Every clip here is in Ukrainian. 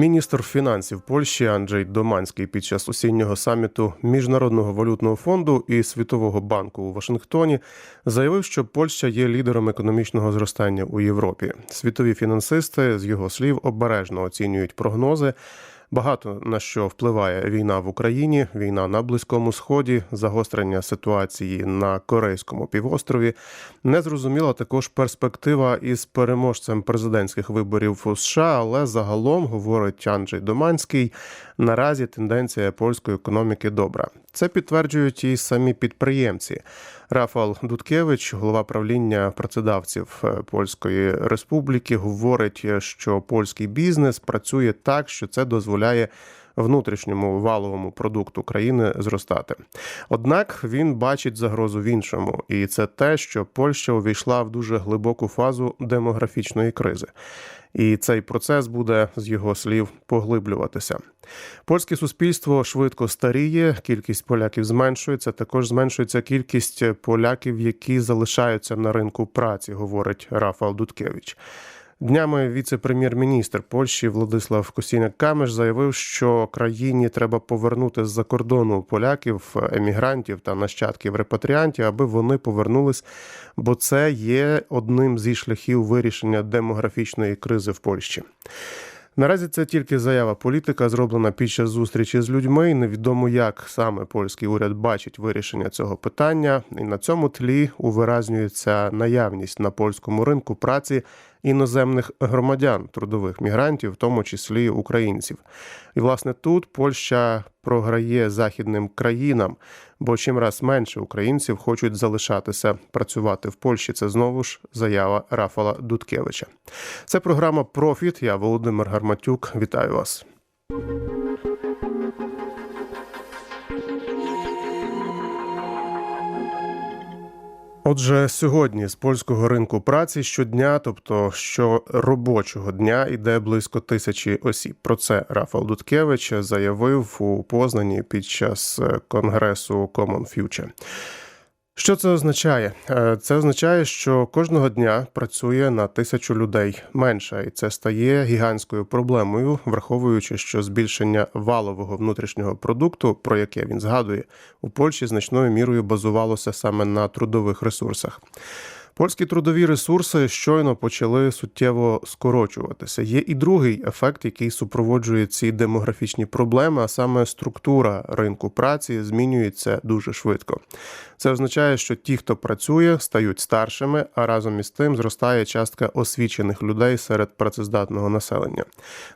Міністр фінансів Польщі Анджей Доманський під час осіннього саміту Міжнародного валютного фонду і Світового банку у Вашингтоні заявив, що Польща є лідером економічного зростання у Європі. Світові фінансисти з його слів обережно оцінюють прогнози. Багато на що впливає війна в Україні, війна на Близькому Сході, загострення ситуації на Корейському півострові. Незрозуміла також перспектива із переможцем президентських виборів у США, але загалом говорить Анджей Доманський. Наразі тенденція польської економіки добра. Це підтверджують і самі підприємці. Рафал Дудкевич, голова правління працедавців е, Польської Республіки, говорить, що польський бізнес працює так, що це дозволяє внутрішньому валовому продукту країни зростати. Однак він бачить загрозу в іншому, і це те, що Польща увійшла в дуже глибоку фазу демографічної кризи. І цей процес буде з його слів поглиблюватися. Польське суспільство швидко старіє, кількість поляків зменшується. Також зменшується кількість поляків, які залишаються на ринку праці, говорить Рафал Дудкевич. Днями віце-прем'єр-міністр Польщі Владислав Косіняк Камеш заявив, що країні треба повернути з-за кордону поляків, емігрантів та нащадків репатріантів, аби вони повернулись, бо це є одним зі шляхів вирішення демографічної кризи в Польщі. Наразі це тільки заява політика, зроблена під час зустрічі з людьми. і Невідомо, як саме польський уряд бачить вирішення цього питання, і на цьому тлі увиразнюється наявність на польському ринку праці іноземних громадян, трудових мігрантів, в тому числі українців. І власне тут Польща програє західним країнам, бо чим раз менше українців хочуть залишатися працювати в Польщі. Це знову ж заява Рафала Дудкевича. Це програма Профіт. Я Володимир Гарматюк. Вітаю вас. Отже, сьогодні з польського ринку праці щодня, тобто щоробочого дня, йде близько тисячі осіб. Про це Рафал Дудкевич заявив у Познані під час конгресу Common Future. Що це означає? Е, Це означає, що кожного дня працює на тисячу людей менше, і це стає гігантською проблемою, враховуючи, що збільшення валового внутрішнього продукту, про яке він згадує, у Польщі значною мірою базувалося саме на трудових ресурсах. Польські трудові ресурси щойно почали суттєво скорочуватися. Є і другий ефект, який супроводжує ці демографічні проблеми, а саме структура ринку праці змінюється дуже швидко. Це означає, що ті, хто працює, стають старшими, а разом із тим зростає частка освічених людей серед працездатного населення.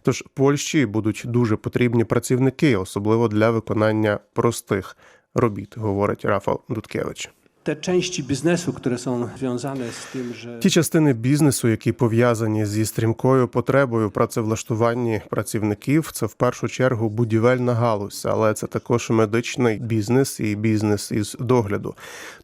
Тож Польщі будуть дуже потрібні працівники, особливо для виконання простих робіт, говорить Рафал Дудкевич. Te części biznesu, które są związane z tym, że Ті частини бізнесу, які пов'язані зі стрімкою потребою працевлаштуванні працівників, це в першу чергу будівельна галузь, але це також медичний бізнес і бізнес із догляду.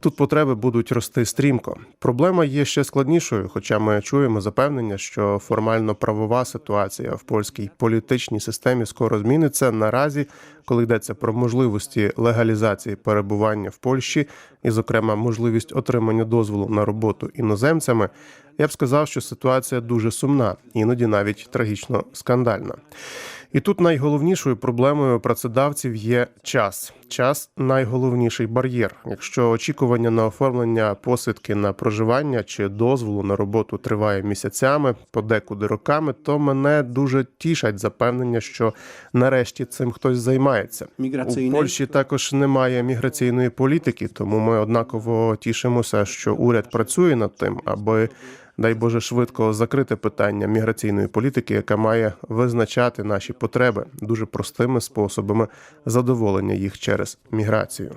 Тут потреби будуть рости стрімко. Проблема є ще складнішою, хоча ми чуємо запевнення, що формально правова ситуація в польській політичній системі скоро зміниться. Наразі, коли йдеться про можливості легалізації перебування в Польщі, і, зокрема, можливість отримання дозволу на роботу іноземцями, я б сказав, що ситуація дуже сумна, іноді навіть трагічно скандальна. І тут найголовнішою проблемою працедавців є час. Час найголовніший бар'єр. Якщо очікування на оформлення посвідки на проживання чи дозволу на роботу триває місяцями, подекуди роками, то мене дуже тішать запевнення, що нарешті цим хтось займається. У Польщі також немає міграційної політики, тому ми однаково тішимося, що уряд працює над тим, аби дай Боже швидко закрити питання міграційної політики, яка має визначати наші потреби дуже простими способами задоволення їх через міграцію.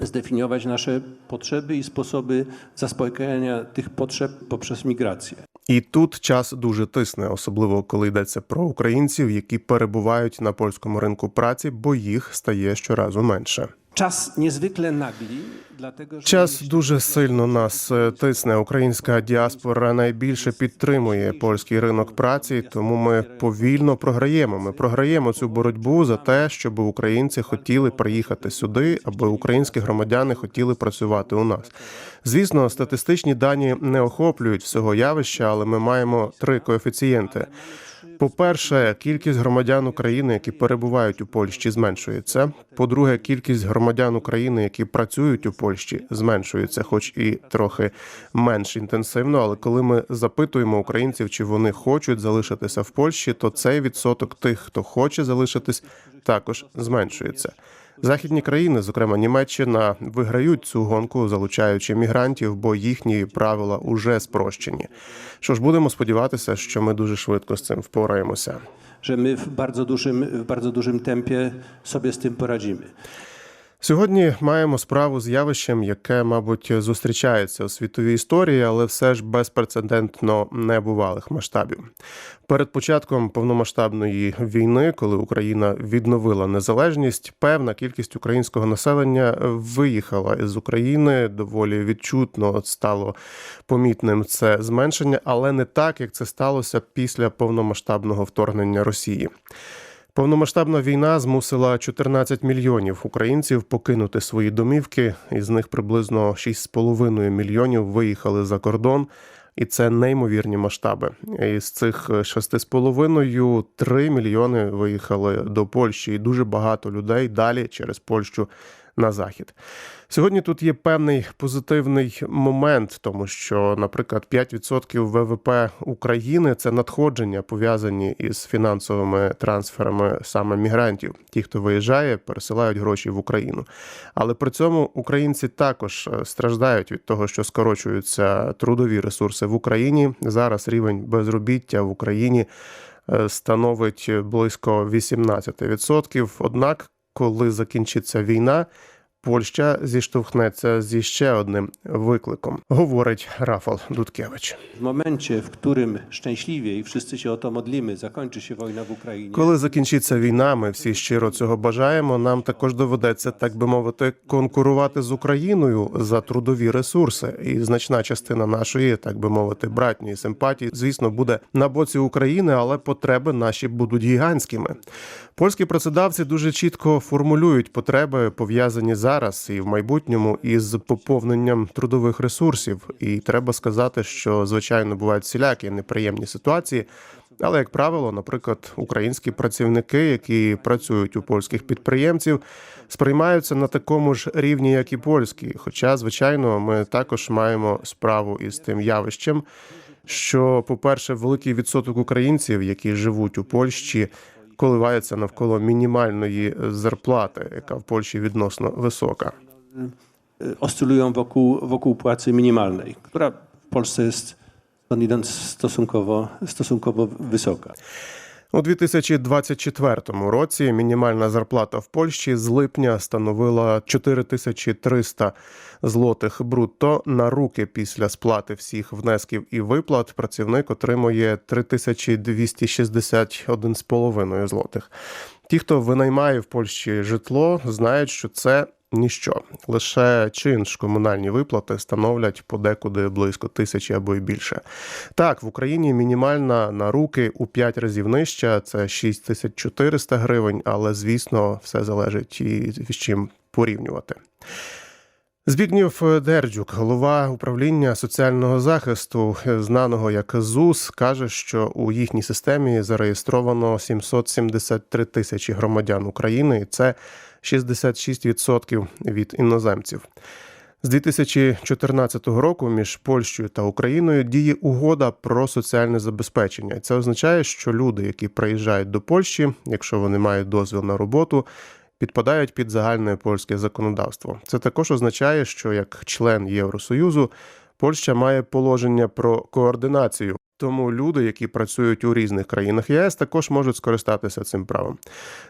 zdefiniować nasze potrzeby i sposoby zaspokajania tych potrzeb poprzez migrację. І тут час дуже тисне, особливо коли йдеться про українців, які перебувають на польському ринку праці, бо їх стає щоразу менше. Że Час дуже сильно нас е, тисне. Українська діаспора найбільше підтримує польський ринок праці, тому ми повільно програємо. Ми програємо цю боротьбу за те, щоб українці хотіли приїхати сюди, аби українські громадяни хотіли працювати у нас. Звісно, статистичні дані не охоплюють всього явища, але ми маємо три коефіцієнти. По-перше, кількість громадян України, які перебувають у Польщі, зменшується. По-друге, кількість громадян України, які працюють у Польщі, зменшується, хоч і трохи менш інтенсивно. Але коли ми запитуємо українців, чи вони хочуть залишитися в Польщі, то цей відсоток тих, хто хоче залишитись, також зменшується. Західні країни, зокрема Німеччина, виграють цю гонку, залучаючи мігрантів, бо їхні правила уже спрощені. Що ж, будемо сподіватися, що ми дуже швидко з цим впораємося. Що ми в дуже в w bardzo темпі собі з тим poradzimy. Сьогодні маємо справу з явищем, яке, мабуть, зустрічається у світовій історії, але все ж безпрецедентно небувалих масштабів. Перед початком повномасштабної війни, коли Україна відновила незалежність, певна кількість українського населення виїхала із України. Доволі відчутно стало помітним це зменшення, але не так, як це сталося після повномасштабного вторгнення Росії. Повномасштабна війна змусила 14 мільйонів українців покинути свої домівки. Із них приблизно 6,5 мільйонів виїхали за кордон. І це неймовірні масштаби. Із цих 6,5 3 мільйони виїхали до Польщі, і дуже багато людей далі через Польщу на захід. Сьогодні тут є певний позитивний момент, тому що, наприклад, 5% ВВП України це надходження пов'язані із фінансовими трансферами саме мігрантів. Ті, хто виїжджає, пересилають гроші в Україну. Але при цьому українці також е, страждають від того, що скорочуються трудові ресурси в Україні. Зараз рівень безробіття в Україні е, становить близько 18%. Однак, коли закінчиться війна, Польща зіштовхнеться зі ще одним викликом, говорить Рафал Дудкевич. W momencie, w którym szczęśliwie i wszyscy się o to modlimy, zakończy się wojna w Коли закінчиться війна, ми всі щиро цього бажаємо. Нам також доведеться, так би мовити, конкурувати з Україною за трудові ресурси. І значна частина нашої, так би мовити, братньої симпатії, звісно, буде на боці України, але потреби наші будуть гігантськими. Польські працедавці дуже чітко формулюють потреби, пов'язані зараз і в майбутньому із поповненням трудових ресурсів. І треба сказати, що звичайно бувають всілякі неприємні ситуації. Але, як правило, наприклад, українські працівники, які працюють у польських підприємців, сприймаються на такому ж рівні, як і польські. Хоча, звичайно, ми також маємо справу із тим явищем, що, по-перше, великий відсоток українців, які живуть у Польщі, коливається навколо мінімальної зарплати, яка в Польщі відносно висока. minimalnej, która w Polsce jest stąd idąc stosunkowo, stosunkowo wysoka. У 2024 році мінімальна зарплата в Польщі з липня становила 4300 злотих брутто на руки після сплати всіх внесків і виплат. Працівник отримує 3261,5 злотих. Ті, хто винаймає в Польщі житло, знають, що це ніщо. Лише чинш комунальні виплати становлять подекуди близько тисячі або й більше. Так, в Україні мінімальна на руки у 5 разів нижча, це 6400 гривень, але звісно, все залежить і з чим порівнювати. Збігнєв Дерджук, голова управління соціального захисту, знаного як ЗУС, каже, що у їхній системі зареєстровано 773 тисячі громадян України, і це 66% від іноземців. З 2014 року між Польщею та Україною діє угода про соціальне забезпечення. Це означає, що люди, які приїжджають до Польщі, якщо вони мають дозвіл на роботу, підпадають під загальне польське законодавство. Це також означає, що як член Євросоюзу Польща має положення про координацію. Тому люди, які працюють у різних країнах ЄС, також можуть скористатися цим правом.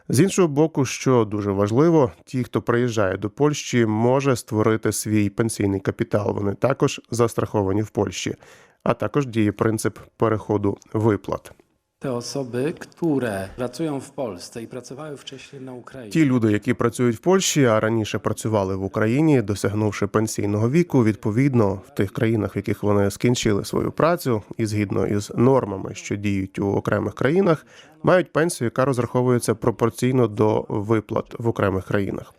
З іншого боку, що дуже важливо, ті, хто приїжджає до Польщі, може створити свій пенсійний капітал. Вони також застраховані в Польщі, а також діє принцип переходу виплат. Te osoby, które pracują w Polsce i pracowały wcześniej na Ukrainie. Ті люди, які працюють в Польщі, а раніше працювали в Україні, досягнувши пенсійного віку, відповідно в тих країнах, в яких вони скінчили свою працю, і згідно із нормами, що діють у окремих країнах, мають пенсію, яка розраховується пропорційно до виплат в окремих країнах.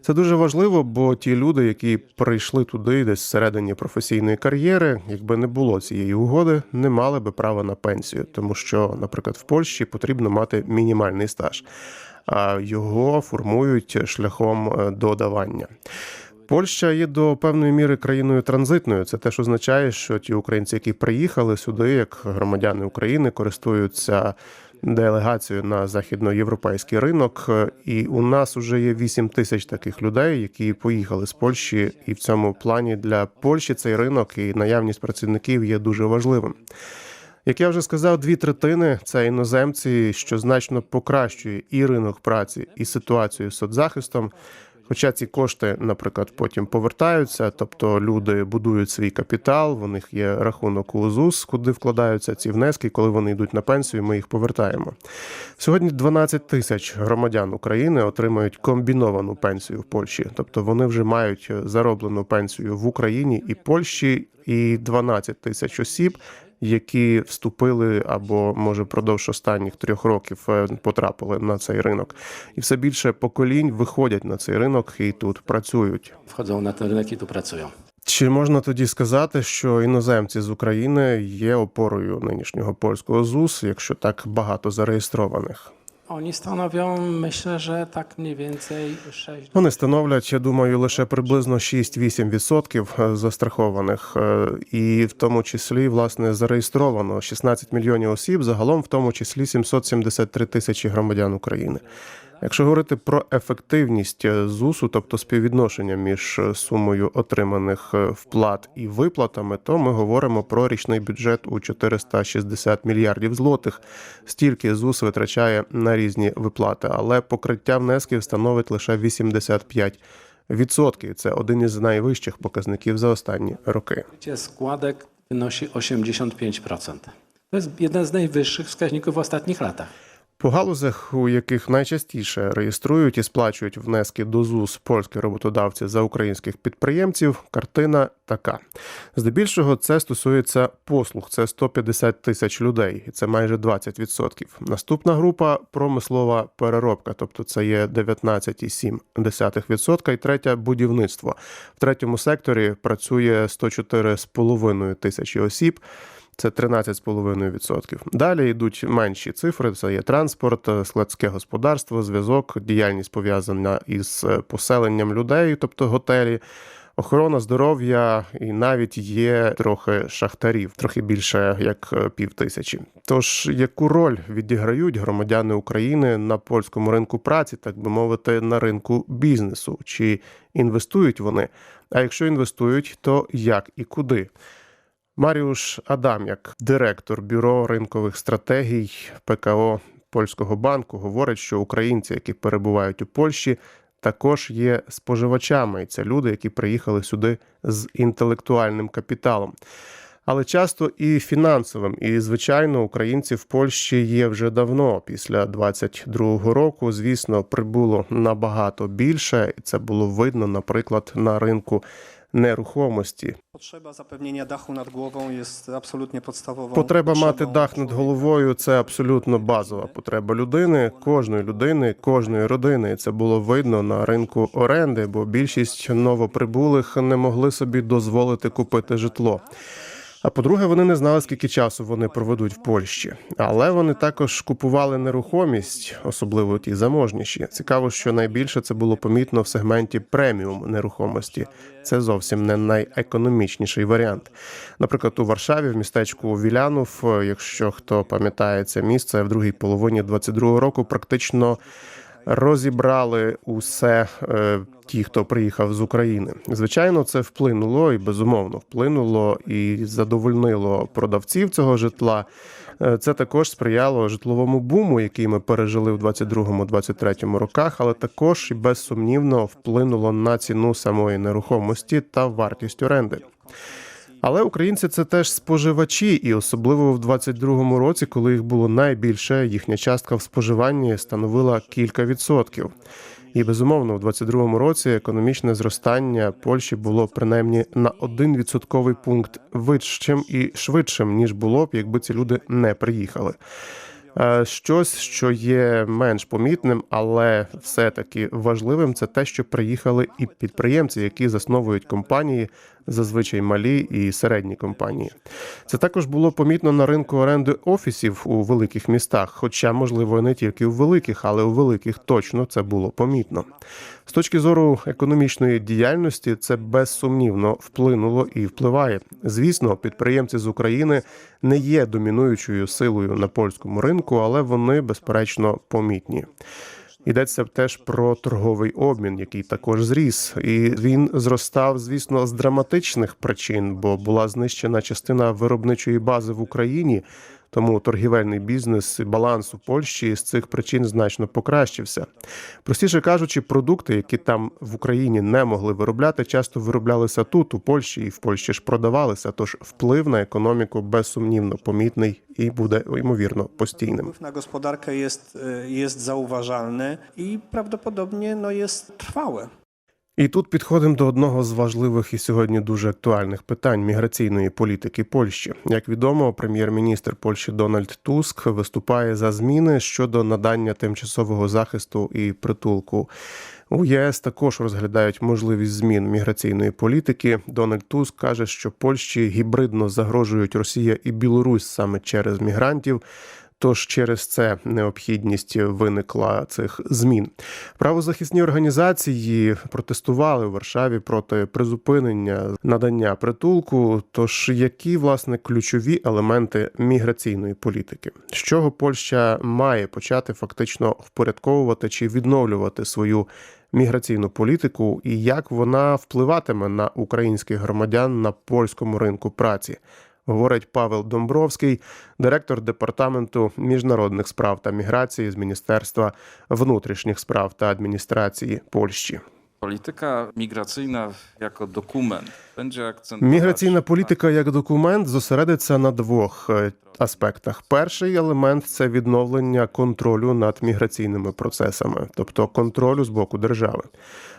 Це дуже важливо, бо ті люди, які прийшли туди десь всередині професійної кар'єри, якби не було цієї угоди, не мали би права на пенсію, тому що Наприклад, в Польщі потрібно мати мінімальний стаж, а його формують шляхом е, додавання. Польща є до певної міри країною транзитною. Це теж означає, що ті українці, які приїхали сюди, як громадяни України, користуються делегацією на західноєвропейський ринок. І у нас вже є 8 тисяч таких людей, які поїхали з Польщі, і в цьому плані для Польщі цей ринок і наявність працівників є дуже важливим. Як я вже сказав, дві третини це іноземці, що значно покращує і ринок праці, і ситуацію з соцзахистом. Хоча ці кошти, наприклад, потім повертаються, тобто люди будують свій капітал, в них є рахунок у ЗУС, куди вкладаються ці внески. Коли вони йдуть на пенсію, ми їх повертаємо. Сьогодні 12 тисяч громадян України отримають комбіновану пенсію в Польщі, тобто вони вже мають зароблену пенсію в Україні і Польщі, і 12 тисяч осіб, які вступили або може впродовж останніх трьох років е, потрапили на цей ринок, і все більше поколінь виходять на цей ринок і тут працюють. Wchodzą на той ринок і тут pracują. Чи можна тоді сказати, що іноземці з України є опорою нинішнього польського ЗУС, якщо так багато зареєстрованих? Oni stanowią, myślę, że tak mniej więcej 6 Вони становлять, я думаю, лише приблизно 6-8% застрахованих, е, і в тому числі власне зареєстровано 16 мільйонів осіб, загалом в тому числі 773 тисячі громадян України. Якщо говорити про ефективність е, ЗУСу, тобто співвідношення між е, сумою отриманих е, вплат і виплатами, то ми говоримо про річний бюджет у 460 мільярдів злотих. Стільки ЗУС витрачає на різні виплати, але покриття внесків становить лише 85 відсотків. Це один із найвищих показників за останні роки. Składek wynosi 85%. To jest jeden z najwyższych wskaźników w ostatnich. По галузях, у яких найчастіше реєструють і сплачують внески до ЗУС польські роботодавці за українських підприємців, картина така. Здебільшого це стосується послуг, це 150 тисяч людей, і це майже 20%. Наступна група промислова переробка, тобто це є 19,7%, і третя будівництво. В третьому секторі працює 104,5 тисячі осіб. Це 13,5%. Далі йдуть менші цифри: це є транспорт, складське господарство, зв'язок, діяльність пов'язана із поселенням людей, тобто готелі. Охорона здоров'я і навіть є трохи шахтарів, трохи більше як пів тисячі. Тож яку роль відіграють громадяни України на польському ринку праці, так би мовити, на ринку бізнесу? Чи інвестують вони? А якщо інвестують, то як і куди? Маріуш Адам'як, директор бюро ринкових стратегій ПКО Польського банку, говорить, що українці, які перебувають у Польщі, також є споживачами. І це люди, які приїхали сюди з інтелектуальним капіталом. Але часто і фінансовим. І, звичайно, українці в Польщі є вже давно. Після 22-го року, звісно, прибуло набагато більше, і це було видно, наприклад, на ринку нерухомості. Потреба запевнення даху над головою jest absolutnie podstawową. Потреба мати дах над головою це абсолютно базова потреба людини, кожної людини, кожної родини. І Це було видно на ринку оренди, бо більшість новоприбулих не могли собі дозволити купити житло. А по-друге, вони не знали, скільки часу вони проведуть в Польщі, але вони також купували нерухомість, особливо ті заможніші. Цікаво, що найбільше це було помітно в сегменті преміум нерухомості. Це зовсім не найекономічніший варіант. Наприклад, у Варшаві, в містечку Вілянов, якщо хто пам'ятає це місце в другій половині 22-го року, практично розібрали усе е, ті, хто приїхав з України. Звичайно, це вплинуло і безумовно вплинуло і задовольнило продавців цього житла. Е, Це також сприяло житловому буму, який ми пережили в 22-23 роках, але також і безсумнівно вплинуло на ціну самої нерухомості та вартість оренди. Але українці це теж споживачі, і особливо в 22-му році, коли їх було найбільше, їхня частка в споживанні становила кілька відсотків. І безумовно, в 22-му році економічне зростання Польщі було принаймні на один відсотковий пункт вищим і швидшим ніж було б, якби ці люди не приїхали. Е, Щось, що є менш помітним, але все таки важливим, це те, що приїхали і підприємці, які засновують компанії зазвичай малі і середні компанії. Це також було помітно на ринку оренди офісів у великих містах, хоча, можливо, не тільки у великих, але у великих точно це було помітно. З точки зору економічної діяльності, це безсумнівно вплинуло і впливає. Звісно, підприємці з України не є домінуючою силою на польському ринку, але вони безперечно помітні. Йдеться теж про торговий обмін, який також зріс, і він зростав, звісно, з драматичних причин, бо була знищена частина виробничої бази в Україні. Тому торгівельний бізнес і баланс у Польщі з цих причин значно покращився. Простіше кажучи, продукти, які там в Україні не могли виробляти, часто вироблялися тут, у Польщі, і в Польщі ж продавалися. Тож вплив на економіку безсумнівно помітний і буде ймовірно постійним. Na gospodarkę jest, y, jest zauważalny i prawdopodobnie no, jest trwały. І тут підходимо до одного з важливих і сьогодні дуже актуальних питань міграційної політики Польщі. Як відомо, прем'єр-міністр Польщі Дональд Туск виступає за зміни щодо надання тимчасового захисту і притулку. У ЄС також розглядають можливість змін міграційної політики. Дональд Туск каже, що Польщі гібридно загрожують Росія і Білорусь саме через мігрантів. Тож через це необхідність виникла цих змін. Правозахисні організації протестували в Варшаві проти призупинення надання притулку. Тож які власне ключові елементи міграційної політики, з чого Польща має почати фактично впорядковувати чи відновлювати свою міграційну політику, і як вона впливатиме на українських громадян на польському ринку праці? Говорить Павел Домбровський, директор департаменту міжнародних справ та міграції з Міністерства внутрішніх справ та адміністрації Польщі. Polityka migracyjna jako dokument będzie akcentować Міграційна політика як документ зосередиться на двох е, аспектах. Перший елемент це відновлення контролю над міграційними процесами, тобто контролю з боку держави.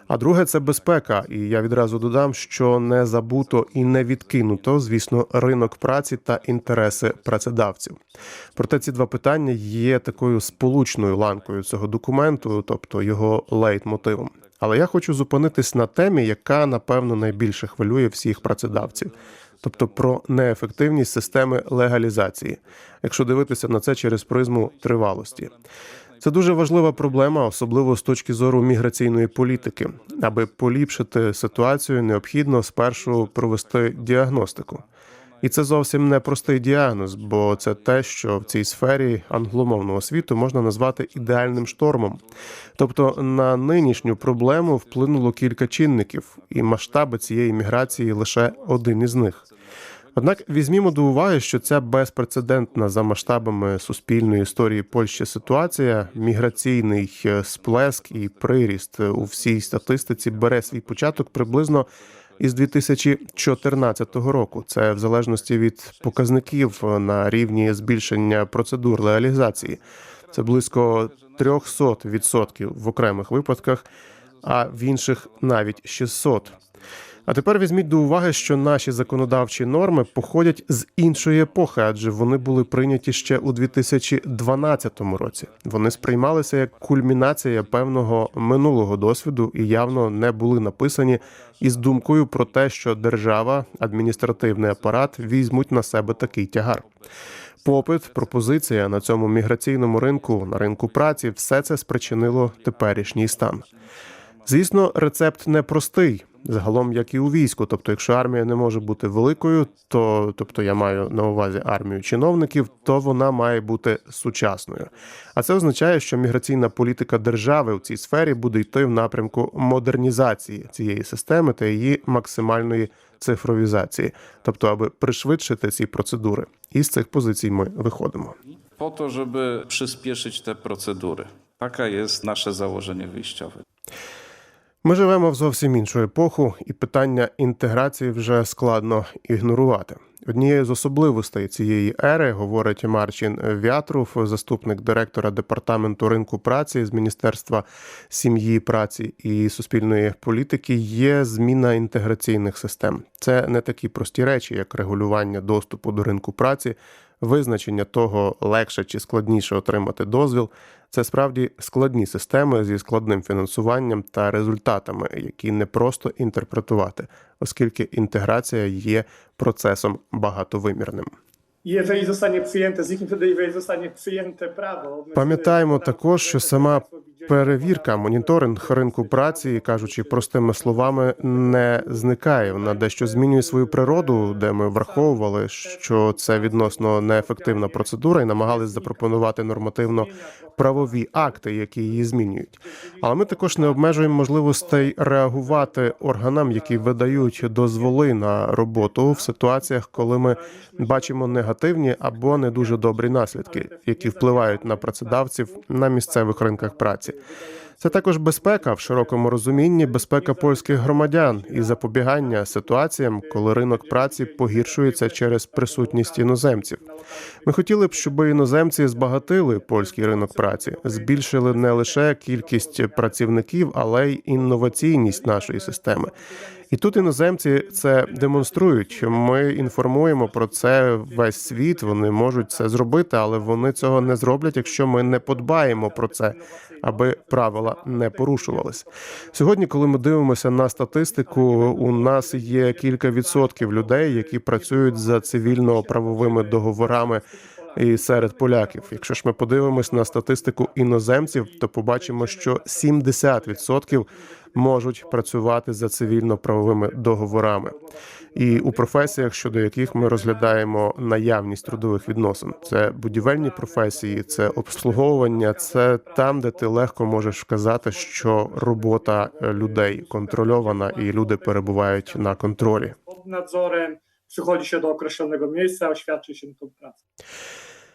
А друге це безпека. І я відразу додам, що не забуто і не відкинуто, звісно, ринок праці та інтереси працедавців. Проте ці два питання є такою сполучною ланкою цього документу, тобто його лейтмотивом. Але я хочу зупинитись на темі, яка напевно найбільше хвилює всіх працедавців, тобто про неефективність системи легалізації, якщо дивитися на це через призму тривалості. Це дуже важлива проблема, особливо з точки зору міграційної політики. Аби поліпшити ситуацію, необхідно спершу провести діагностику. І це зовсім не простий діагноз, бо це те, що в цій сфері англомовного світу можна назвати ідеальним штормом. Тобто на нинішню проблему вплинуло кілька чинників, і масштаби цієї міграції лише один із них. Однак візьмімо до уваги, що ця безпрецедентна за масштабами суспільної історії Польщі ситуація, міграційний е, сплеск і приріст у всій статистиці бере свій початок приблизно із 2014 року. Це в залежності від показників на рівні збільшення процедур легалізації. Це близько 300% в окремих випадках, а в інших навіть 600. А тепер візьміть до уваги, що наші законодавчі норми походять з іншої епохи, адже вони були прийняті ще у 2012 році. Вони сприймалися як кульмінація певного минулого досвіду і явно не були написані із думкою про те, що держава, адміністративний апарат візьмуть на себе такий тягар. Попит, пропозиція на цьому міграційному ринку, на ринку праці, все це спричинило теперішній стан. Звісно, рецепт непростий, загалом як і у війську. Тобто, якщо армія не може бути великою, то тобто я маю на увазі армію чиновників, то вона має бути сучасною. А це означає, що міграційна політика держави в цій сфері буде йти в напрямку модернізації цієї системи та її максимальної цифровізації, тобто аби пришвидшити ці процедури. І з цих позицій ми виходимо. po to, żeby przyspieszyć te procedury. Taka jest nasze założenie wyjściowe. Ми живемо в зовсім іншу епоху, і питання інтеграції вже складно ігнорувати. Однією з особливостей цієї ери, говорить Марчин Вятрув, заступник директора департаменту ринку праці з Міністерства сім'ї, праці і суспільної політики, є зміна інтеграційних систем. Це не такі прості речі, як регулювання доступу до ринку праці, визначення того, легше чи складніше отримати дозвіл, це справді складні системи зі складним фінансуванням та результатами, які не просто інтерпретувати, оскільки інтеграція є процесом багатовимірним. Jeżeli zostanie przyjęte, z ich wtedy, zostanie przyjęte prawo. Пам'ятаємо також, що сама перевірка, моніторинг ринку праці, кажучи простими словами, не зникає. Вона дещо змінює свою природу, де ми враховували, що це відносно неефективна процедура, і намагались запропонувати нормативно правові акти, які її змінюють. Але ми також не обмежуємо можливостей реагувати органам, які видають дозволи на роботу в ситуаціях, коли ми бачимо негативні або не дуже добрі наслідки, які впливають на працедавців на місцевих ринках праці. Це також безпека в широкому розумінні, безпека польських громадян і запобігання ситуаціям, коли ринок праці погіршується через присутність іноземців. Ми хотіли б, щоб іноземці збагатили польський ринок праці, збільшили не лише кількість працівників, але й інноваційність нашої системи. І тут іноземці це демонструють. Ми інформуємо про це весь світ. Вони можуть це зробити, але вони цього не зроблять, якщо ми не подбаємо про це, аби правила не порушувались. Сьогодні, коли ми дивимося на статистику, у нас є кілька відсотків людей, які працюють за цивільно-правовими договорами. І серед поляків, якщо ж ми подивимось на статистику іноземців, то побачимо, що 70% можуть працювати за цивільно-правовими договорами. І у професіях, щодо яких ми розглядаємо наявність трудових відносин, це будівельні професії, це обслуговування, це там, де ти легко можеш вказати, що робота е, людей контрольована і люди перебувають на контролі. Pod nadzorem przychodzi się do określonego miejsca,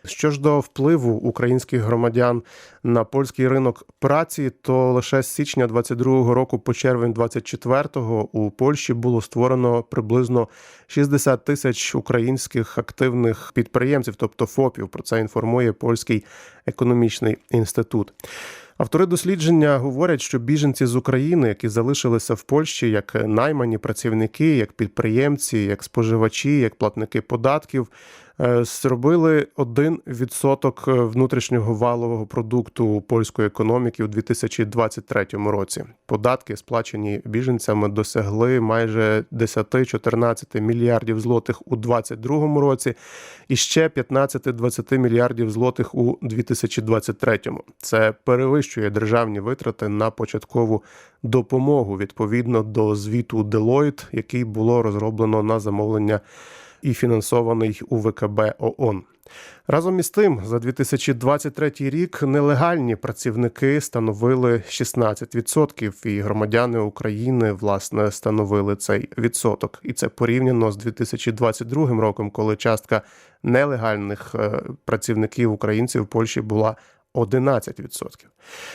Що ж до впливу українських громадян на польський ринок праці, то лише з січня 22-го року по червень 24-го у Польщі було створено приблизно 60 тисяч українських активних підприємців, тобто ФОПів. Про це інформує польський економічний інститут. Автори дослідження говорять, що біженці з України, які залишилися в Польщі як наймані працівники, як підприємці, як споживачі, як платники податків, зробили 1% внутрішнього валового продукту польської економіки у 2023 році. Податки, сплачені біженцями, досягли майже 10-14 мільярдів злотих у 2022 році, і ще 15-20 мільярдів злотих у 2023. Це перевищує державні витрати на початкову допомогу відповідно до звіту Deloitte, який було розроблено на замовлення і фінансований УВКБ ООН. Разом із тим, за 2023 рік нелегальні працівники становили 16%, і громадяни України власне становили цей відсоток. І це порівняно з 2022 роком, коли частка нелегальних е, працівників українців в Польщі була 11%.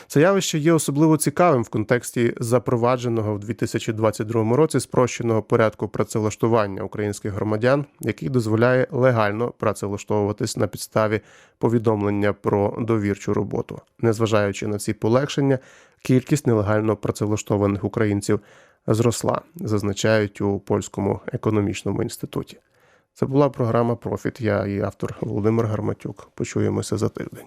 Це явище є особливо цікавим в контексті запровадженого в 2022 році спрощеного порядку працевлаштування українських громадян, який дозволяє легально працевлаштовуватись на підставі повідомлення про довірчу роботу. Незважаючи на ці полегшення, кількість нелегально працевлаштованих українців зросла, зазначають у польському економічному інституті. Це була програма Профіт. Я і автор Володимир Гарматюк. Почуємося за тиждень.